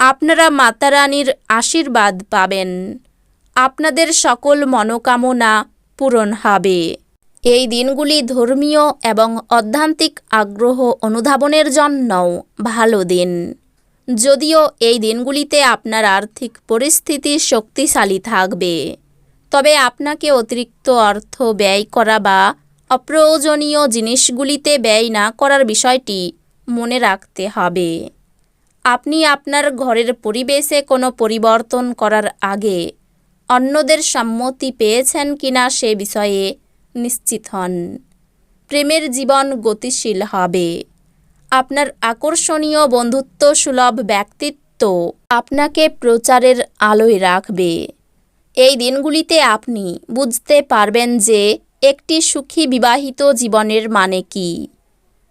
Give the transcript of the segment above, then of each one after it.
আপনারা মাতা রানীর আশীর্বাদ পাবেন। আপনাদের সকল মনোকামনা পূরণ হবে। এই দিনগুলি ধর্মীয় এবং অধ্যান্তিক আগ্রহ অনুধাবনের জন্যও ভালো দিন। যদিও এই দিনগুলিতে আপনার আর্থিক পরিস্থিতি শক্তিশালী থাকবে, তবে আপনাকে অতিরিক্ত অর্থ ব্যয় করা বা অপ্রয়োজনীয় জিনিসগুলিতে ব্যয় না করার বিষয়টি মনে রাখতে হবে। আপনি আপনার ঘরের পরিবেশে কোনো পরিবর্তন করার আগে অন্যদের সম্মতি পেয়েছেন কিনা সে বিষয়ে নিশ্চিত হন। প্রেমের জীবন গতিশীল হবে। আপনার আকর্ষণীয় বন্ধুত্ব সুলভ ব্যক্তিত্ব আপনাকে প্রচারের আলোয় রাখবে। এই দিনগুলিতে আপনি বুঝতে পারবেন যে একটি সুখী বিবাহিত জীবনের মানে কী।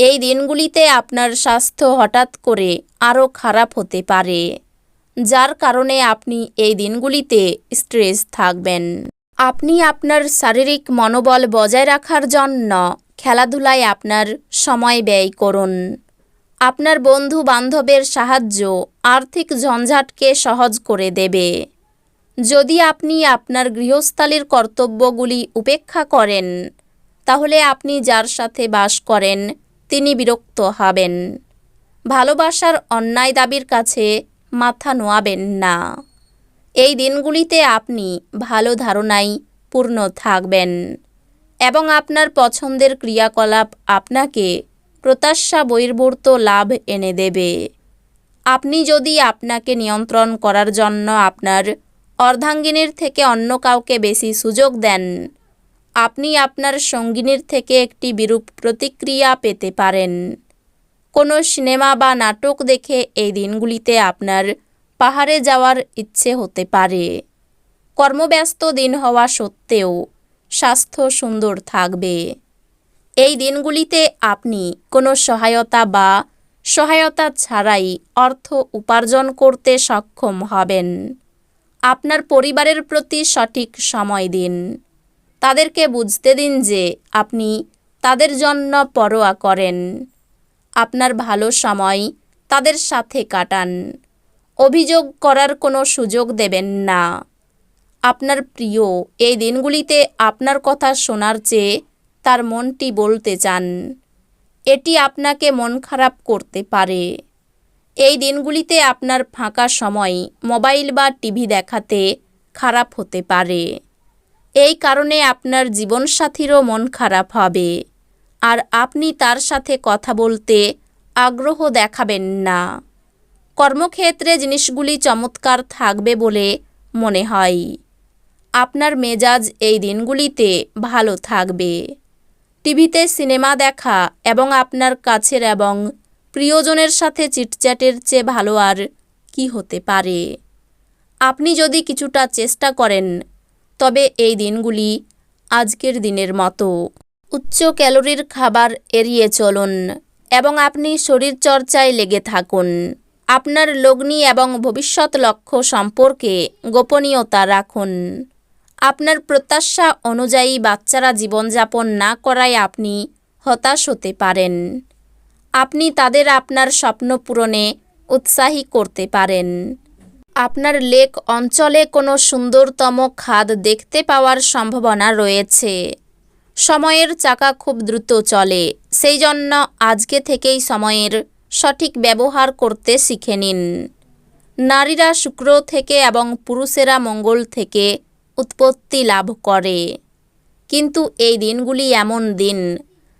এই দিনগুলিতে আপনার স্বাস্থ্য হঠাৎ করে আরও খারাপ হতে পারে, যার কারণে আপনি এই দিনগুলিতে স্ট্রেস থাকবেন। আপনি আপনার শারীরিক মনোবল বজায় রাখার জন্য খেলাধুলায় আপনার সময় ব্যয় করুন। আপনার বন্ধু বান্ধবের সাহায্য আর্থিক ঝঞ্ঝাটকে সহজ করে দেবে। যদি আপনি আপনার গৃহস্থালির কর্তব্যগুলি উপেক্ষা করেন, তাহলে আপনি যার সাথে বাস করেন তিনি বিরক্ত হবেন। ভালোবাসার অন্যায় দাবির কাছে মাথা নোয়াবেন না। এই দিনগুলিতে আপনি ভালো ধারণায় পূর্ণ থাকবেন এবং আপনার পছন্দের ক্রিয়াকলাপ আপনাকে প্রত্যাশা বহির্ভূত লাভ এনে দেবে। আপনি যদি আপনাকে নিয়ন্ত্রণ করার জন্য আপনার অর্ধাঙ্গিনীর থেকে অন্য কাউকে বেশি সুযোগ দেন আপনি আপনার সঙ্গিনীর থেকে একটি বিরূপ প্রতিক্রিয়া পেতে পারেন। কোনো সিনেমা বা নাটক দেখে এই দিনগুলিতে আপনার পাহাড়ে যাওয়ার ইচ্ছে হতে পারে। কর্মব্যস্ত দিন হওয়া সত্ত্বেও স্বাস্থ্য সুন্দর থাকবে। এই দিনগুলিতে আপনি কোনো সহায়তা বা সহায়তা ছাড়াই অর্থ উপার্জন করতে সক্ষম হবেন। আপনার পরিবারের প্রতি সঠিক সময় দিন। তাদেরকে বুঝতে দিন যে আপনি তাদের জন্য পরোয়া করেন। আপনার ভালো সময় তাদের সাথে কাটান। অভিযোগ করার কোনো সুযোগ দেবেন না। আপনার প্রিয় এই দিনগুলিতে আপনার কথা শোনার চেয়ে তার মনটি বলতে চান। এটি আপনাকে মন খারাপ করতে পারে। এই দিনগুলিতে আপনার ফাঁকা সময় মোবাইল বা টিভি দেখাতে খারাপ হতে পারে। এই কারণে আপনার জীবনসাথীরও মন খারাপ হবে। আর আপনি তার সাথে কথা বলতে আগ্রহ দেখাবেন না। কর্মক্ষেত্রে জিনিসগুলি চমৎকার থাকবে বলে মনে হয়। আপনার মেজাজ এই দিনগুলিতে ভালো থাকবে। টিভিতে সিনেমা দেখা এবং আপনার কাছের এবং প্রিয়জনের সাথে চিটচ্যাটের চেয়ে ভালো আর কি হতে পারে? আপনি যদি কিছুটা চেষ্টা করেন তবে এই দিনগুলি আজকের দিনের মতো। উচ্চ ক্যালোরির খাবার এড়িয়ে চলুন এবং আপনি শরীরচর্চায় লেগে থাকুন। আপনার লগ্নি এবং ভবিষ্যৎ লক্ষ্য সম্পর্কে গোপনীয়তা রাখুন। আপনার প্রত্যাশা অনুযায়ী বাচ্চারা জীবনযাপন না করায় আপনি হতাশ হতে পারেন। আপনি তাদের আপনার স্বপ্ন পূরণে উৎসাহী করতে পারেন। আপনার লেক অঞ্চলে কোনো সুন্দরতম খাদ দেখতে পাওয়ার সম্ভাবনা রয়েছে। সময়ের চাকা খুব দ্রুত চলে, সেই জন্য আজকে থেকেই সময়ের সঠিক ব্যবহার করতে শিখে নিন। নারীরা শুক্র থেকে এবং পুরুষেরা মঙ্গল থেকে উৎপত্তি লাভ করে। কিন্তু এই দিনগুলি এমন দিন,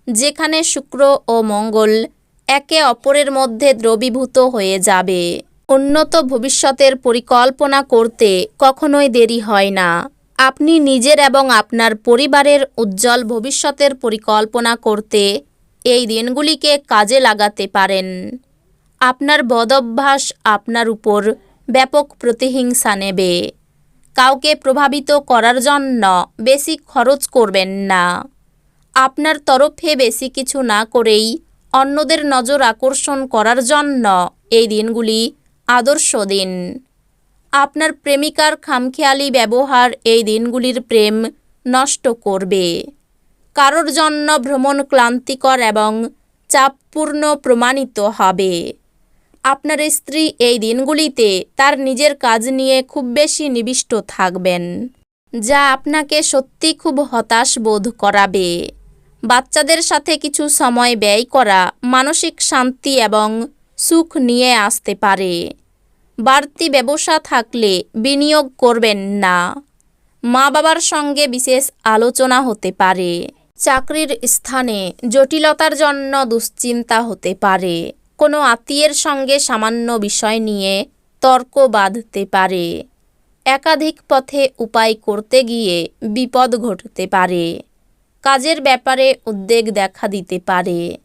যেখানে শুক্র ও মঙ্গল একে অপরের মধ্যে দ্রবীভূত হয়ে যাবে। উন্নত ভবিষ্যতের পরিকল্পনা করতে কখনোই দেরি হয় না। আপনি নিজের এবং আপনার পরিবারের উজ্জ্বল ভবিষ্যতের পরিকল্পনা করতে এই দিনগুলিকে কাজে লাগাতে পারেন। আপনার বদভ্যাস আপনার উপর ব্যাপক প্রতিহিংসা নেবে। কাউকে প্রভাবিত করার জন্য বেশি খরচ করবেন না। আপনার তরফে বেশি কিছু না করেই অন্যদের নজর আকর্ষণ করার জন্য এই দিনগুলি আদর্শ দিন। আপনার প্রেমিকার খামখেয়ালি ব্যবহার এই দিনগুলির প্রেম নষ্ট করবে। কারোর জন্য ভ্রমণ ক্লান্তিকর এবং চাপপূর্ণ প্রমাণিত হবে। আপনার স্ত্রী এই দিনগুলিতে তার নিজের কাজ নিয়ে খুব বেশি নিবিষ্ট থাকবেন, যা আপনাকে সত্যি খুব হতাশ বোধ করাবে। বাচ্চাদের সাথে কিছু সময় ব্যয় করা, মানসিক শান্তি এবং সুখ নিয়ে আসতে পারে। বাড়তি ব্যবসা থাকলে বিনিয়োগ করবেন না। মা বাবার সঙ্গে বিশেষ আলোচনা হতে পারে। চাকরির স্থানে জটিলতার জন্য দুশ্চিন্তা হতে পারে। কোনো আত্মীয়ের সঙ্গে সামান্য বিষয় নিয়ে তর্ক বাঁধতে পারে। একাধিক পথে উপায় করতে গিয়ে বিপদ ঘটতে পারে। কাজের ব্যাপারে উদ্বেগ দেখা দিতে পারে।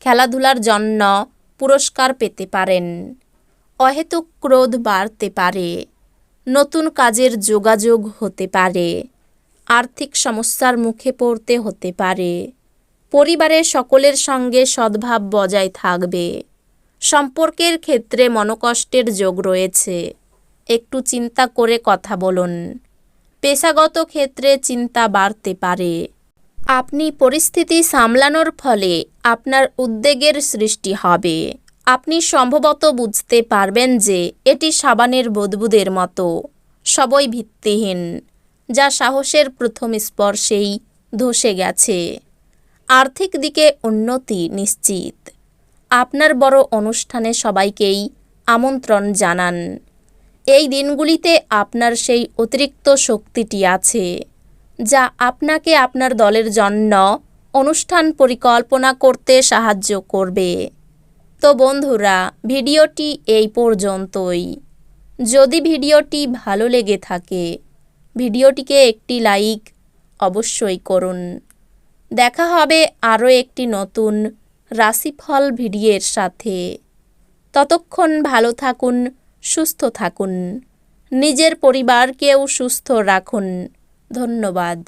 খেলাধুলার জন্য পুরস্কার পেতে পারেন। অহেতুক ক্রোধ বাড়তে পারে। নতুন কাজের যোগাযোগ হতে পারে। আর্থিক সমস্যার মুখে পড়তে হতে পারে। পরিবারের সকলের সঙ্গে সদ্ভাব বজায় থাকবে। সম্পর্কের ক্ষেত্রে মনোকষ্টের যোগ রয়েছে। একটু চিন্তা করে কথা বলুন। পেশাগত ক্ষেত্রে চিন্তা বাড়তে পারে। আপনি পরিস্থিতি সামলানোর ফলে আপনার উদ্বেগের সৃষ্টি হবে। আপনি সম্ভবত বুঝতে পারবেন যে এটি সাবানের বুদবুদের মতো, সবই ভিত্তিহীন, যা সাহসের প্রথম স্পর্শেই ধসে গেছে। আর্থিক দিকে উন্নতি নিশ্চিত। আপনার বড় অনুষ্ঠানে সবাইকেই আমন্ত্রণ জানান। এই দিনগুলিতে আপনার সেই অতিরিক্ত শক্তিটি আছে। যা আপনাকে আপনার দলের জন্য অনুষ্ঠান পরিকল্পনা করতে সাহায্য করবে। তো বন্ধুরা, ভিডিওটি এই পর্যন্তই। যদি ভিডিওটি ভালো লেগে থাকে, ভিডিওটিকে একটি লাইক অবশ্যই করুন। দেখা হবে আরও একটি নতুন রাশিফল ভিডিওর সাথে। ততক্ষণ ভালো থাকুন, সুস্থ থাকুন। নিজের পরিবারকেও সুস্থ রাখুন। ধন্যবাদ।